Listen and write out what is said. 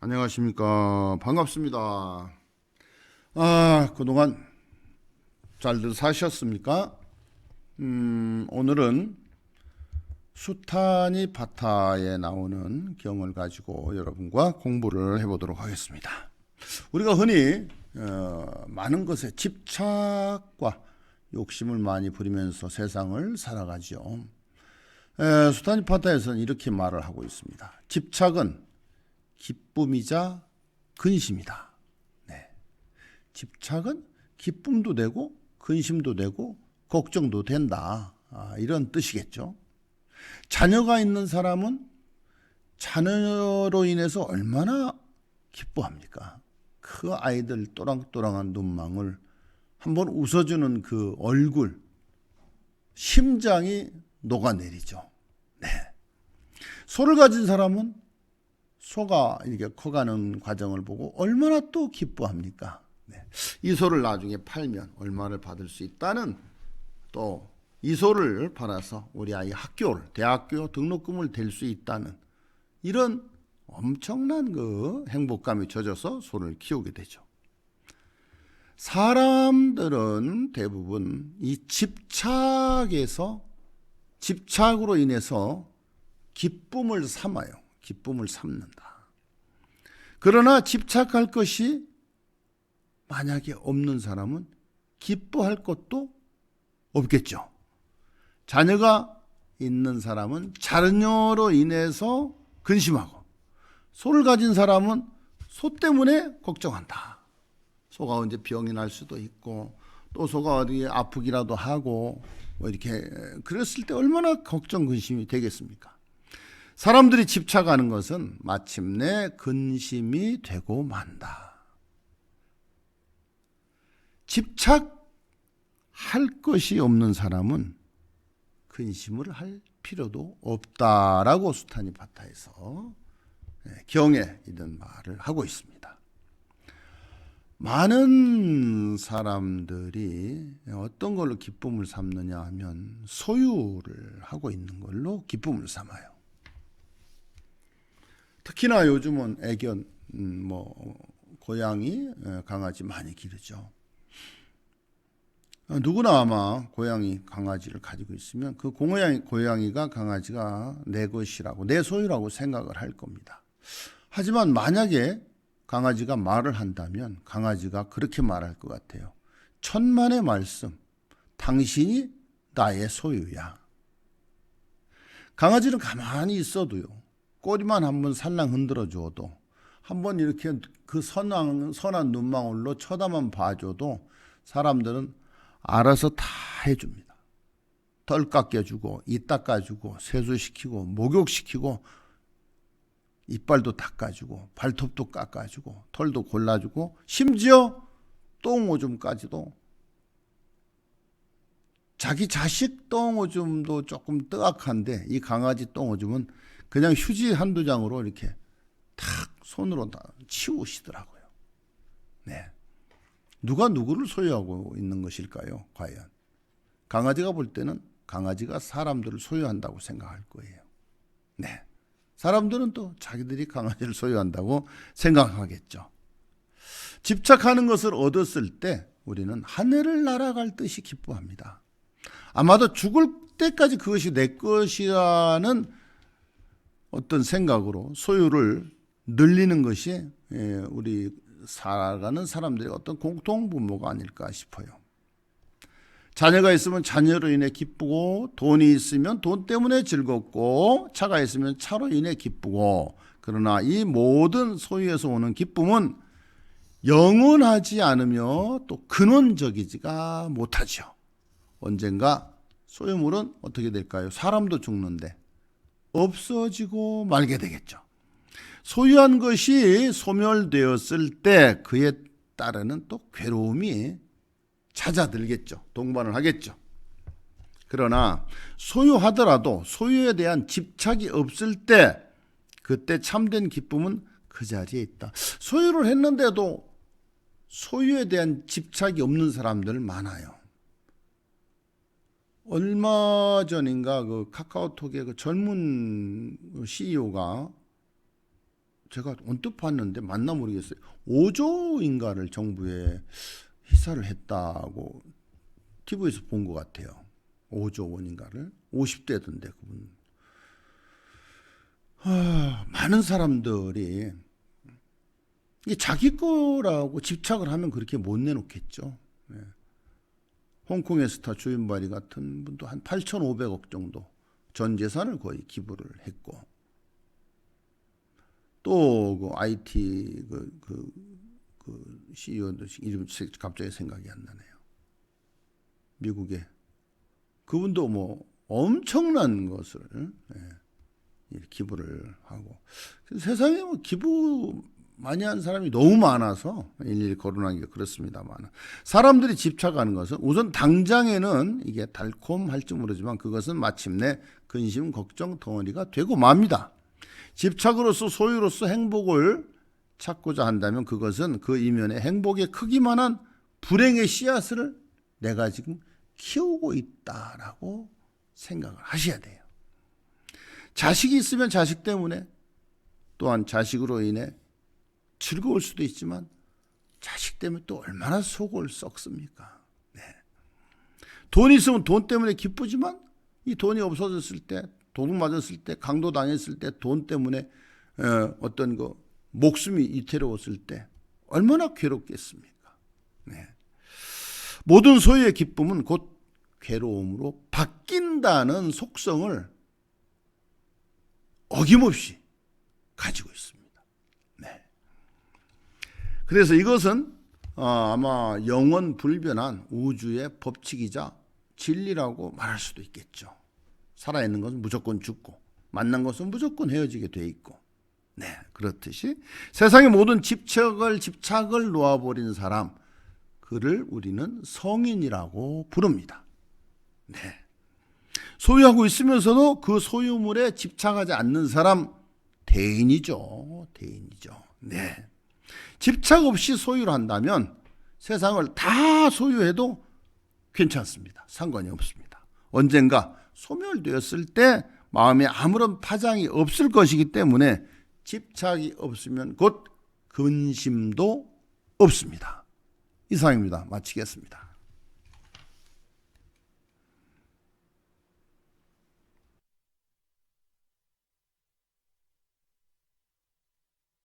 안녕하십니까. 반갑습니다. 아, 그동안 잘들 사셨습니까? 음, 오늘은 수타니 파타에 나오는 경을 가지고 여러분과 공부를 해보도록 하겠습니다. 우리가 흔히 어, 많은 것에 집착과 욕심을 많이 부리면서 세상을 살아가죠. 에, 수타니 파타에서는 이렇게 말을 하고 있습니다. 집착은 기쁨이자 근심이다. 네. 집착은 기쁨도 되고 근심도 되고 걱정도 된다. 아, 이런 뜻이겠죠. 자녀가 있는 사람은 자녀로 인해서 얼마나 기뻐합니까? 그 아이들 또랑또랑한 눈망울 한번 웃어주는 그 얼굴 심장이 녹아내리죠. 네. 소를 가진 사람은 소가 이렇게 커가는 과정을 보고 얼마나 또 기뻐합니까? 네. 이 소를 나중에 팔면 얼마를 받을 수 있다는 또 이 소를 팔아서 우리 아이 학교를 대학교 등록금을 댈 수 있다는 이런 엄청난 그 행복감이 젖어서 소를 키우게 되죠. 사람들은 대부분 이 집착에서 집착으로 인해서 기쁨을 삼아요. 기쁨을 삼는다. 그러나 집착할 것이 만약에 없는 사람은 기뻐할 것도 없겠죠. 자녀가 있는 사람은 자녀로 인해서 근심하고 소를 가진 사람은 소 때문에 걱정한다. 소가 언제 병이 날 수도 있고 또 소가 어디 아프기라도 하고 뭐 이렇게 그랬을 때 얼마나 걱정 근심이 되겠습니까? 사람들이 집착하는 것은 마침내 근심이 되고 만다. 집착할 것이 없는 사람은 근심을 할 필요도 없다라고 수타니 바타에서 경에 이런 말을 하고 있습니다. 많은 사람들이 어떤 걸로 기쁨을 삼느냐 하면 소유를 하고 있는 걸로 기쁨을 삼아요. 특히나 요즘은 애견, 음, 뭐 고양이, 강아지 많이 기르죠. 어, 누구나 아마 고양이, 강아지를 가지고 있으면 그 고양이, 고양이가 강아지가 내 것이라고 내 소유라고 생각을 할 겁니다. 하지만 만약에 강아지가 말을 한다면 강아지가 그렇게 말할 것 같아요. 천만의 말씀, 당신이 나의 소유야. 강아지는 가만히 있어도요. 꼬리만 한번 살랑 흔들어 줘도 한번 이렇게 그 선한, 선한 눈망울로 쳐다만 봐줘도 사람들은 알아서 다 해줍니다. 덜 깎여주고, 이 닦아주고, 세수시키고, 목욕시키고, 이빨도 닦아주고, 발톱도 깎아주고, 털도 골라주고, 심지어 똥오줌까지도 자기 자식 똥오줌도 조금 뜨악한데 이 강아지 똥오줌은 그냥 휴지 한두 장으로 이렇게 탁 손으로 다 치우시더라고요. 네. 누가 누구를 소유하고 있는 것일까요? 과연. 강아지가 볼 때는 강아지가 사람들을 소유한다고 생각할 거예요. 네. 사람들은 또 자기들이 강아지를 소유한다고 생각하겠죠. 집착하는 것을 얻었을 때 우리는 하늘을 날아갈 듯이 기뻐합니다. 아마도 죽을 때까지 그것이 내 것이라는 어떤 생각으로 소유를 늘리는 것이 예, 우리 살아가는 사람들의 어떤 공통 분모가 아닐까 싶어요. 자녀가 있으면 자녀로 인해 기쁘고 돈이 있으면 돈 때문에 즐겁고 차가 있으면 차로 인해 기쁘고 그러나 이 모든 소유에서 오는 기쁨은 영원하지 않으며 또 근원적이지가 못하죠. 언젠가 소유물은 어떻게 될까요? 사람도 죽는데 없어지고 말게 되겠죠. 소유한 것이 소멸되었을 때 그에 따르는 또 괴로움이 찾아들겠죠. 동반을 하겠죠. 그러나 소유하더라도 소유에 대한 집착이 없을 때 그때 참된 기쁨은 그 자리에 있다. 소유를 했는데도 소유에 대한 집착이 없는 사람들 많아요. 얼마 전인가 그 카카오톡의 그 젊은 CEO가 제가 언뜻 봤는데 맞나 모르겠어요. 5조인가를 정부에 희사를 했다고 TV에서 본 것 같아요. 5조 원인가를 50대던데 그분. 아, 많은 사람들이 이게 자기 거라고 집착을 하면 그렇게 못 내놓겠죠. 예. 홍콩의 스타 조윤발이 같은 분도 한 8,500억 정도 전 재산을 거의 기부를 했고 또그 IT 그, 그, 그 CEO도 이름 갑자기 생각이 안 나네요. 미국의 그분도 뭐 엄청난 것을 예, 기부를 하고 세상에 뭐 기부 많이 한 사람이 너무 많아서 일일이 거론하기가 그렇습니다만 사람들이 집착하는 것은 우선 당장에는 이게 달콤할지 모르지만 그것은 마침내 근심 걱정 덩어리가 되고 맙니다. 집착으로서 소유로서 행복을 찾고자 한다면 그것은 그 이면에 행복의 크기만한 불행의 씨앗을 내가 지금 키우고 있다라고 생각을 하셔야 돼요. 자식이 있으면 자식 때문에 또한 자식으로 인해 즐거울 수도 있지만 자식 때문에 또 얼마나 속을 썩습니까? 네. 돈 있으면 돈 때문에 기쁘지만 이 돈이 없어졌을 때 도둑 맞았을 때 강도 당했을 때 돈 때문에 어, 어떤 그 목숨이 이태로웠을 때 얼마나 괴롭겠습니까? 네. 모든 소유의 기쁨은 곧 괴로움으로 바뀐다는 속성을 어김없이 가지고 있습니다. 네. 그래서 이것은 어, 아마 영원 불변한 우주의 법칙이자 진리라고 말할 수도 있겠죠. 살아있는 것은 무조건 죽고 만난 것은 무조건 헤어지게 돼 있고 네 그렇듯이 세상의 모든 집착을 집착을 놓아버린 사람 그를 우리는 성인이라고 부릅니다. 네. 소유하고 있으면서도 그 소유물에 집착하지 않는 사람 대인이죠. 대인이죠. 네. 집착 없이 소유를 한다면 세상을 다 소유해도 괜찮습니다. 상관이 없습니다. 언젠가 소멸되었을 때 마음에 아무런 파장이 없을 것이기 때문에 집착이 없으면 곧 근심도 없습니다. 이상입니다. 마치겠습니다.